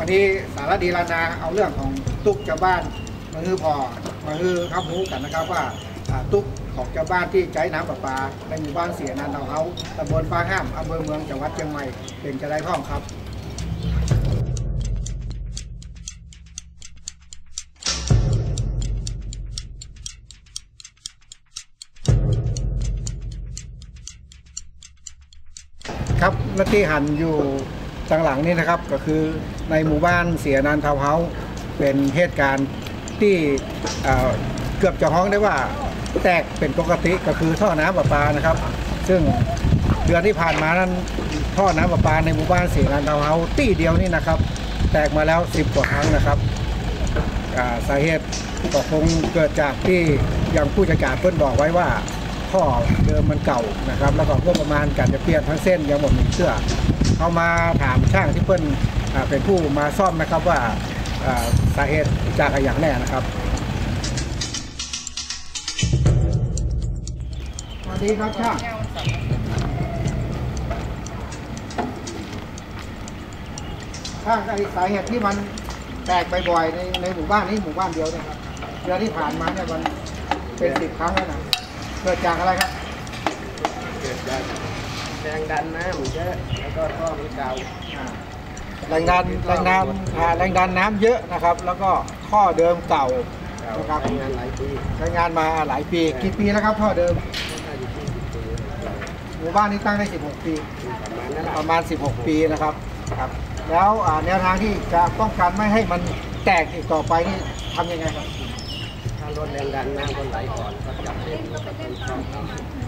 วันนี้สารดีลานาเอาเรื่องของตุ๊กชาวบ้านมาคือพอมาคือครับรู้กันนะครับว่าตุ๊กของชาวบ้านที่ใช้น้ำประปาในหมู่บ้านเสียนันเตาเฮาตำบลปาห้ามอำเภอเมืองจังหวัดเชียงใหม่เป็นจะได้ท่องครับครับและที่หันอยู่ ทางหลังนี่นะครับก็คือในหมู่บ้านเสียนานทาวเฮาเป็นเหตุการณ์ที่เเกือบจะฮ้องได้ว่าแตกเป็นปกติก็คือท่อน้ำประปานะครับ ซึ่งเดือนที่ผ่านมานั้นท่อน้ำประปาในหมู่บ้านเสียนานทาวเฮาตี้เดียวนี่นะครับ แตกมาแล้ว 10 กว่าครั้งนะครับาสาเหตุก็คงเกิดจากที่อย่างผู้จัดการเพิ่นบอกไว้ว่าท่อเดิมมันเก่านะครับ แล้วก็งบประมาณการจะเปลี่ยนทั้งเส้นยังหมดมีเชื่อ เอามาถามช่างที่เพิ่นอ่าเป็นผู้มาซ่อมนะครับว่าสาเหตุจากอะไรอย่างแน่นะครับสวัสดีครับช่างช่างไอสาเหตุที่มันแตกบ่อยๆในในหมู่บ้านนี้หมู่บ้านเดียวนะครับเดือนที่ผ่านมาเนี่ยมันเป็นสิบครั้งแล้วนะเกิดจากอะไรครับเกิดจาก แรงดันน้ำเยอะแล้วก็ท่อมันเก่าอ่าแรงดันแรงดันอ่าแรงดันน้ำเยอะนะครับ แล้วก็ท่อเดิมเก่าเก่านะครับทำงานหลายปีใช้งานมาหลายปีกี่ปีแล้วครับท่อเดิมน่าจะยี่สิบปีหมู่บ้านนี้ตั้งได้ 16 ปีประมาณนั้นแหละประมาณ16 ปีนะครับครับแล้วอ่าแนวทางที่จะป้องกันไม่ให้มันแตกอีกต่อไปนี่ทำยังไงครับถ้าลดแรงดันน้ำก็ไหลก่อนก็จับเส้นแล้วก็เป็นช่อง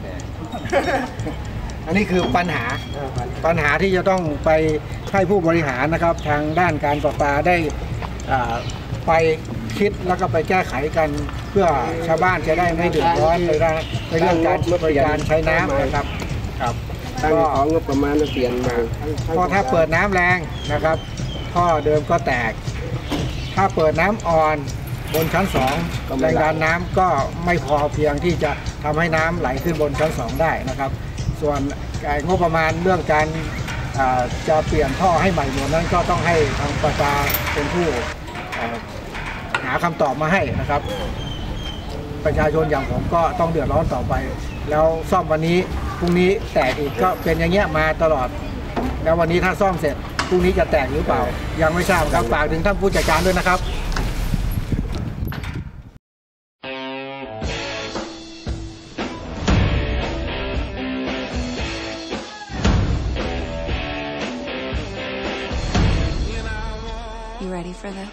แต่ อันนี้คือปัญหาเออปัญหาปัญหาที่จะต้องไปให้ผู้บริหารนะครับ ทางด้านการประปาได้อ่าไปคิดแล้วก็ไปแก้ไขกันเพื่อชาวบ้านจะได้ไม่เดือดร้อนในด้านในเรื่องการบริการใช้น้ำนะครับครับตั้งก็ของงบประมาณจะเปลี่ยนมาเพราะถ้าเปิดน้ำแรงนะครับท่อเดิมก็แตก ถ้าเปิดน้ำอ่อนบนชั้นสองแรงดันน้ำก็ไม่พอเพียงที่จะทำให้น้ำไหลขึ้นบนชั้นสองได้นะครับ ส่วนไอ้งบประมาณเรื่องการจะเปลี่ยนท่อให้ใหม่หมดนั้นก็ต้องให้ทางประชาเป็นผู้หาคำตอบมาให้นะครับ ประชาชนอย่างผมก็ต้องเดือดร้อนต่อไป แล้วซ่อมวันนี้พรุ่งนี้แตกอีกก็เป็นอย่างเงี้ยมาตลอด แล้ววันนี้ถ้าซ่อมเสร็จพรุ่งนี้จะแตกหรือเปล่า ยังไม่ทราบครับฝากถึงท่านผู้จัดการด้วยนะครับ ready for this?